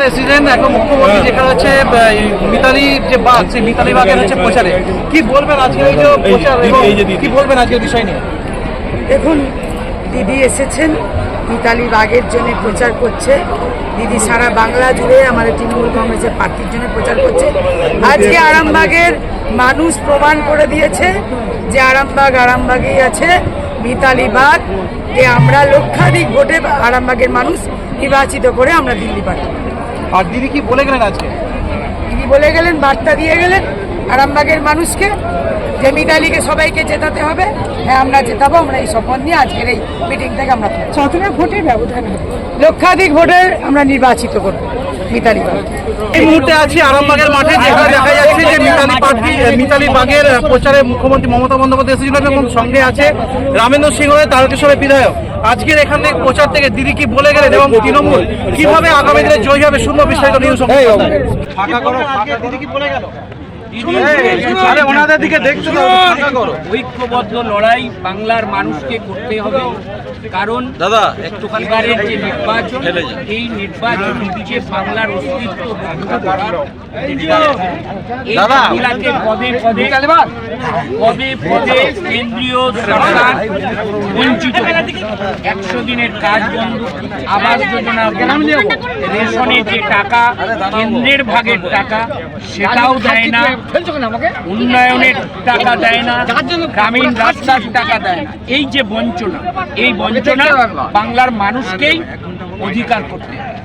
এসেছিলেন এখন মুখ্যমন্ত্রী যেখানে হচ্ছে মিতালি যে বাঘ সেই মিতালি বাঘের হচ্ছে প্রচারে। কি বলবেন আজকে এই যে প্রচার এবং কি বলবেন আজকের বিষয় নিয়ে? দেখুন দিদি এসেছেন মিতালি বাগের জন্য প্রচার করছে। দিদি সারা বাংলা জুড়ে আমাদের তৃণমূল কংগ্রেসের প্রার্থীর জন্য প্রচার করছে। আজকে আরামবাগের মানুষ প্রমাণ করে দিয়েছে যে আরামবাগ আরামবাগেই আছে মিতালি বাগ যে আমরা লক্ষাধিক ভোটে আরামবাগের মানুষ নির্বাচিত করে আমরা দিল্লি পাঠাবো। আর দিদি কি বলে গেলেন আজকে? দিদি বলে গেলেন বার্তা দিয়ে গেলেন আরামবাগের মানুষকে যে মিতালিকে সবাইকে জেতাতে হবে হ্যাঁ আমরা জেতাবো আমরা এই শপথ নিয়ে আজকের এই মিটিং থেকে আমরা সতেরো ভোটের ব্যবধান লক্ষাধিক ভোটের আমরা নির্বাচিত করব। মিতালি বাগ এই মুহূর্তে আছি আরামবাগের মাঠে যেখানে দেখা যাচ্ছে যে মিতালি পার্টি মিতালি বাগের প্রচারে মুখ্যমন্ত্রী মমতা বন্দ্যোপাধ্যায় এসেছিলেন এবং সঙ্গে আছে রামেন্দ্র সিংহ তারকেশ্বরের বিধায়ক। আজকের এখানে প্রচার থেকে দিদি কি বলে গেলেন এবং তৃণমূল কীভাবে আগামী দিনে জয়ী হবে শূন্য বিস্তারিত নিউজ ফাঁকা করো ফাঁকা দিদি কি বলে গেল? আরে ওনাদের দিকে দেখছ ঐক্যবদ্ধ লড়াই বাংলার মানুষকে করতে হবে। কারণ দাদা একটু এবারের যে নির্বাচন এই নির্বাচন হচ্ছে বাংলার অস্তিত্ব দাদা। পদে পদে পদে পদে কেন্দ্রীয় সরকার বঞ্চিত একশো দিনের কাজ বন্ধ আবাস যোজনা রেশনের যে টাকা কেন্দ্রের ভাগের টাকা সেটাও দেয় না। উন্নয়নের টাকা দেয় না। গ্রামীণ রাস্তার টাকা দেয় না। এই যে বঞ্চনা এই বঞ্চনা বাংলার মানুষকেই অধিকার করতে হবে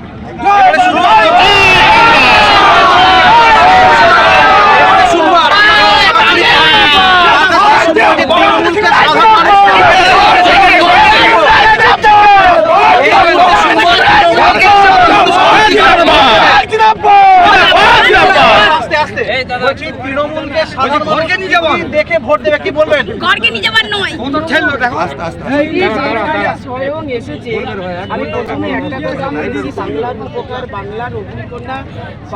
আস্তে আস্তে বলছি তৃণমূলকে সাধারণ মানুষ দেখে ভোট দেবে কি বলবেন ঘরকে নিয়ে যাবার নয় স্বয়ং এসেছে। আমি প্রথমে একটা কথা বলেছি। বাংলার উপকার বাংলার অগ্নিকন্যা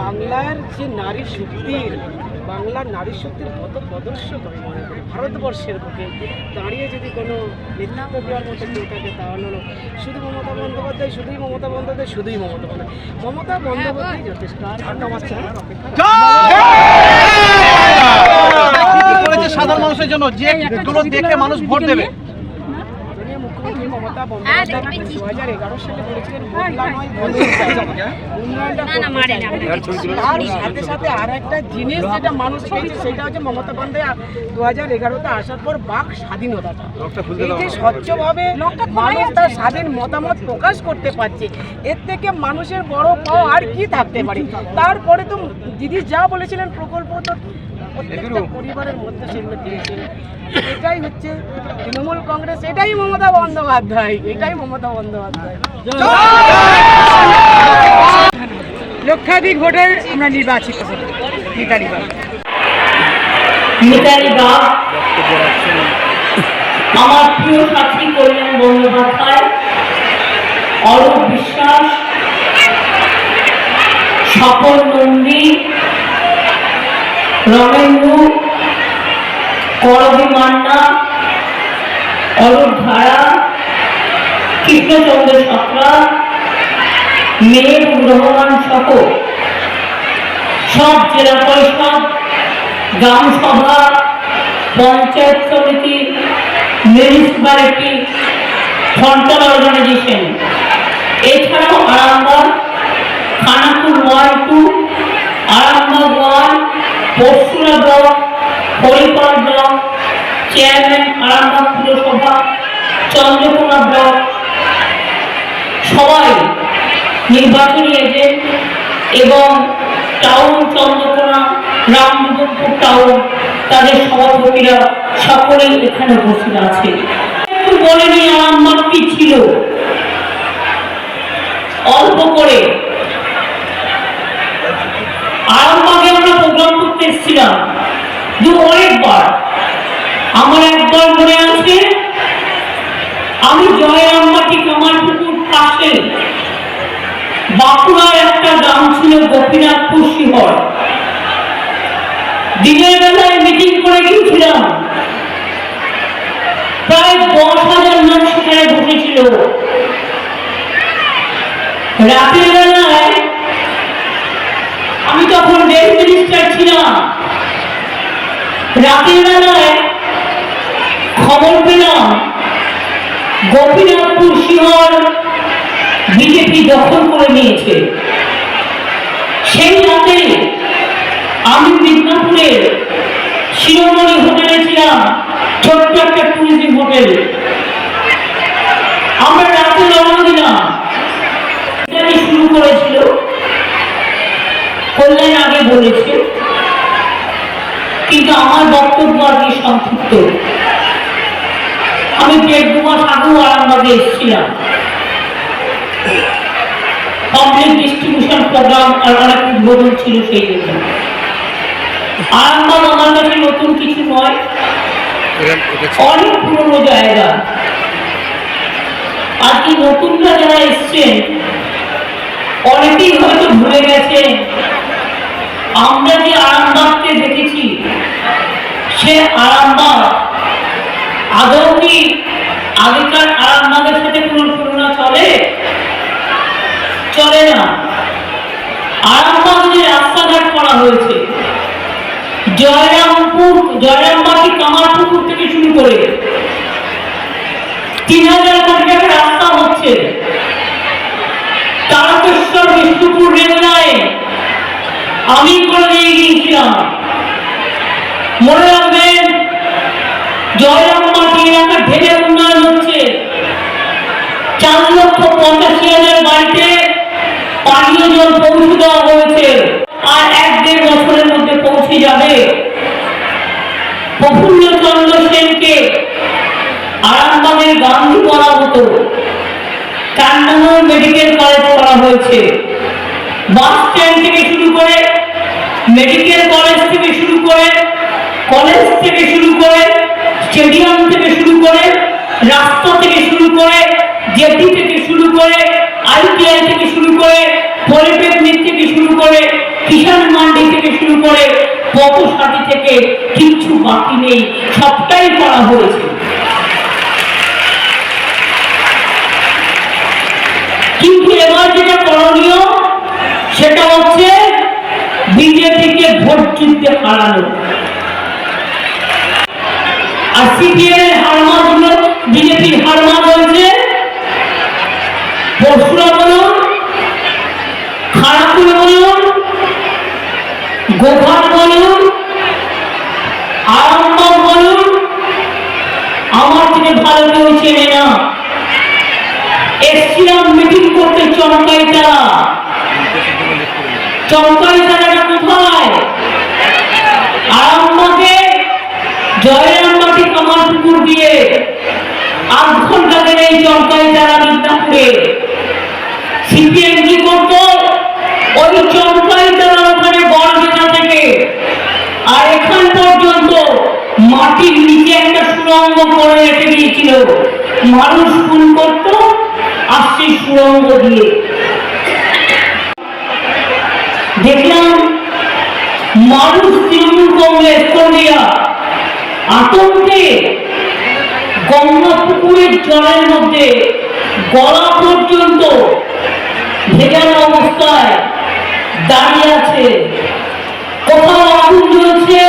বাংলার যে নারী শক্তির বাংলার নারী শক্তির কত প্রদর্শক আমি মনে করি। ভারতবর্ষের বুকে দাঁড়িয়ে যদি কোনো নেতৃত্ব দেওয়ার মতো কেউ থাকে তাহলে হলো শুধু মমতা বন্দ্যোপাধ্যায় শুধুই মমতা বন্দ্যোপাধ্যায় শুধুই মমতা বন্দ্যোপাধ্যায়। মমতা বন্দ্যোপাধ্যায় যথেষ্ট। সাধারণ মানুষের জন্য। যে গুলো দেখে মানুষ ভোট দেবে। মুখ্যমন্ত্রী মমতা হ্যাঁ, বন্দ্যোপাধ্যায় দু হাজার এগারো সালে বলেছিলেন আমরা দেখেছি। তার সাথে সাথে আর একটা জিনিস যেটা মানুষ পেয়েছে সেটা হচ্ছে মমতা বন্দ্যোপাধ্যায় দু হাজার এগারোতে আসার পর বাক স্বাধীনতাটা। এই যে স্বচ্ছভাবে মানুষ তার স্বাধীন মতামত প্রকাশ করতে পারছে এর থেকে মানুষের বড় পাওয়া আর কি থাকতে পারে? তারপরে তো দিদি যা বলেছিলেন প্রকল্প তো প্রত্যেকটা পরিবারের মধ্যে সেগুলো দিয়েছেন এটাই হচ্ছে তৃণমূল কংগ্রেস এটাই মমতা বন্দ্যোপাধ্যায় এটাই মমতা বন্দ্যোপাধ্যায়। লক্ষাধিক ভোটের আমরা নির্বাচিত মিতালি বাগ আমার প্রিয় সাথী কল্যাণ বন্দ্যোপাধ্যায় অরূপ বিশ্বাস স্বপন নন্দী রমেন্দ্র করবী মান্না অরূপ ধারা, কৃষ্ণচন্দ্র সত্রা মেয়ের রহমান সহ সব জেলা পরিষদ, গ্রাম সভা, পঞ্চায়েত সমিতি, মিউনিসিপ্যালিটি ফ্রন্টাল অর্গানাইজেশন। এছাড়াও Arambagh Khanapur one Pursura block Haripal block chairman Arambagh পুরসভা, চন্দ্রকোনা ব্লক সবাই নির্বাচনী এজেন্ট এবং টাউন চন্দ্রকোনা রামদুপুর টাউন, তাদের সভাপতিরা সকলেই এখানে উপস্থিত আছে। একটু নিই আমার কি ছিল? অল্প করে আরামবাগে আমরা প্রোগ্রাম করতে এসেছিলাম দু অনেকবার। আমার একবার মনে আছে, আমি জয়রামবাটি কামারপুকুর পাশে বাঁকুড়ার একটা গ্রাম ছিল গোপীনাথপুর শিহর। দিনের বেলায় মিটিং করে গিয়েছিলাম। প্রায় দশ হাজার মানুষ সেখানে বসেছিল। রাতের বেলায় মিনিস্টার ছিলাম রাতের বেলায় খবর পেলাম, গোপীনাথপুর শিহর বিজেপি দখল করে নিয়েছে। সেই রাতে আমি মিদনাপুরের শিরোমণি হোটেলে ছিলাম, ছোট্ট একটা টুরিজম হোটেল। আমরা রাতে রওনা দিলাম। শুরু করেছিল? কল্যাণ আগে বলেছে। আমার বক্তব্য আগে সংক্ষিপ্ত। আমি দেড় দু মাস আগেও আরামবাগে এসেছিলাম। পাবলিক ডিস্ট্রিবিউশন প্রোগ্রাম আর অনেক উদ্বোধন ছিল সেই জন্য আরামবাগ আমার কাছে নতুন কিছু নয়। অনেক পুরনো জায়গা। আজকে নতুনরা যারা এসছেন, অনেকেই হয়তো ভুলে গেছেন আমরা যে আরামবাগকে দেখেছি? সে আরামবাগ আদৌ কি আগেকার আরামবাগের সাথে কোনো তুলনা চলে? চলে না। আরামবাগ যে রাস্তাঘাট করা হয়েছে। জয়রামপুর জয়রামবাটি কামারপুকুর থেকে শুরু করে তিন হাজার কোটি টাকা রাস্তা হচ্ছে। Tarakeswar, Bishnupur rail line. আমি করে গিয়েছিলাম। মনে রাখবেন জয়রামবাটি এলাকা ঢেলে উন্নয়ন হচ্ছে। চার লক্ষ পঁচাশি হাজার বাড়িতে পানীয় জল পৌঁছে দেওয়া হয়েছে, আর এক দেড় বছরের মধ্যে পৌঁছে যাবে। প্রফুল্ল চন্দ্র সেনকে আরামবাগের গান্ধী করা হতো। কান্নানোর মেডিকেল কলেজ করা হয়েছে। বাস স্ট্যান্ড থেকে শুরু করে মেডিকেল কলেজ থেকে শুরু করে কলেজ থেকে শুরু করে স্টেডিয়াম থেকে শুরু করে রাস্তা থেকে শুরু করে জেটি থেকে শুরু করে আইটিআই থেকে শুরু করে পলিটেকনিক থেকে শুরু করে কিষাণ মান্ডি থেকে শুরু করে সাথী থেকে কিচ্ছু বাকি নেই। সবটাই করা হয়েছে। সেটা হচ্ছে বিজেপিকে ভোট যুদ্ধে হারানো। আর সিপিএম এর হারমাত হলো বিজেপির হারমাত হয়েছে। পরশুরা বলুন খারাপুর বলুন গোঘাট বলুন আরামবাগ বলুন আমার থেকে ভালো কেউ চেনে না এসছিলাম মিটিং করতে চমকাই তারা চমকাই তারাটা কোথায় আরামবাগে জয়রামবাটি কামারপুকুর দিয়ে আধ ঘণ্টা গেলে এই চমকাই তারা মিদনাপুরে সিপিএম কি করতো? ওই চমকাই তারা ওখানে বড়বেটা থেকে। আর এখান পর্যন্ত মাটির নিচে একটা সুরঙ্গ করে রেখে দিয়েছিল। মানুষ খুন করত, আর সেই সুরঙ্গ দিয়ে। দেখলাম মানুষ তৃণমূল কংগ্রেস কর্মীরা আতঙ্কে গঙ্গা পুকুরের জলের মধ্যে গলা পর্যন্ত ভেজানো অবস্থায় দাঁড়িয়ে আছে। কোথাও আগুন জ্বলছে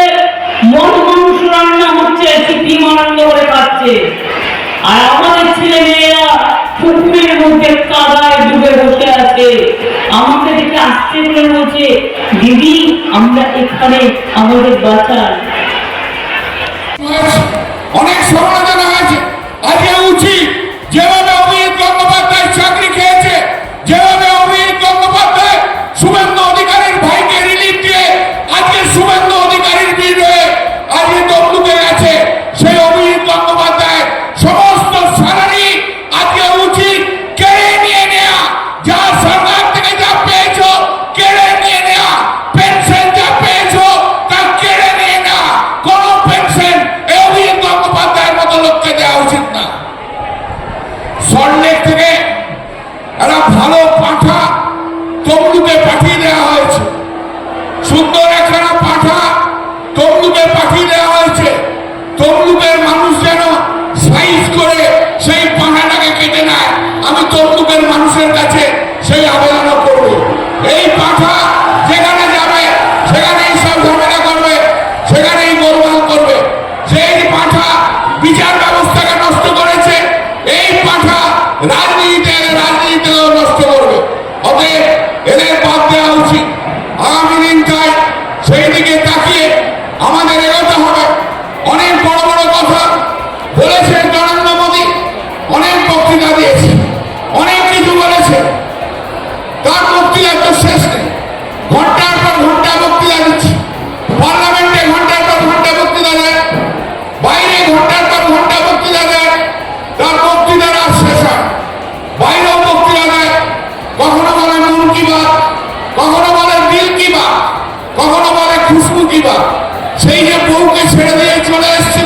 মদ মাংস রান্না হচ্ছে সিপিএম আনন্দ করে খাচ্ছে আর আমাদের ছেলে মেয়েরা পুকুরের মধ্যে কাদায় ডুবে বসে আছে। আমাকে দেখে আসতে বলে বলছে, দিদি, আমরা এখানে আমাদের বাঁচান। অনেক সমালোচনা হয়েছে আজকে উচিত যেভাবে অভিজিৎ গঙ্গোপাধ্যায় চাকরি খেয়েছে যেভাবে অভিজিৎ গঙ্গোপাধ্যায় শুভেন্দু অধিকারীর ভাইকে রিলিফ দিয়ে আজকে শুভেন্দু অধিকারীর বিরুদ্ধে আজকে তমলুকে গেছে সেই অভিজিৎ গঙ্গোপাধ্যায় সমস্ত স্যালারি আজকে উচিত কেড়ে নিয়ে নেওয়া যা সরকার থেকে যা পেয়েছ কেড়ে নিয়ে নেওয়া পেনশন যা পেয়েছ তা কেড়ে নিয়ে নেওয়া কোনো পেনশন এই অভিজিৎ গঙ্গোপাধ্যায়ের মতো লোককে দেওয়া উচিত না সল্টলেক থেকে একটা ভালো পাঠা তমলুকে পাঠিয়ে দেওয়া হয়েছে সুন্দর একখানা পাঠা তমলুকে পাঠিয়ে দেওয়া হয়েছে তমলুকের মানুষ যেন সাইজ করে সেই পাঠাটাকে কেটে নেয় আমি তমলুকের মানুষের কাছে সেই আবেদনও করব এই পাঠা বা সেই যে বউকে ছেড়ে দিয়ে চলে এসছে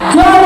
No!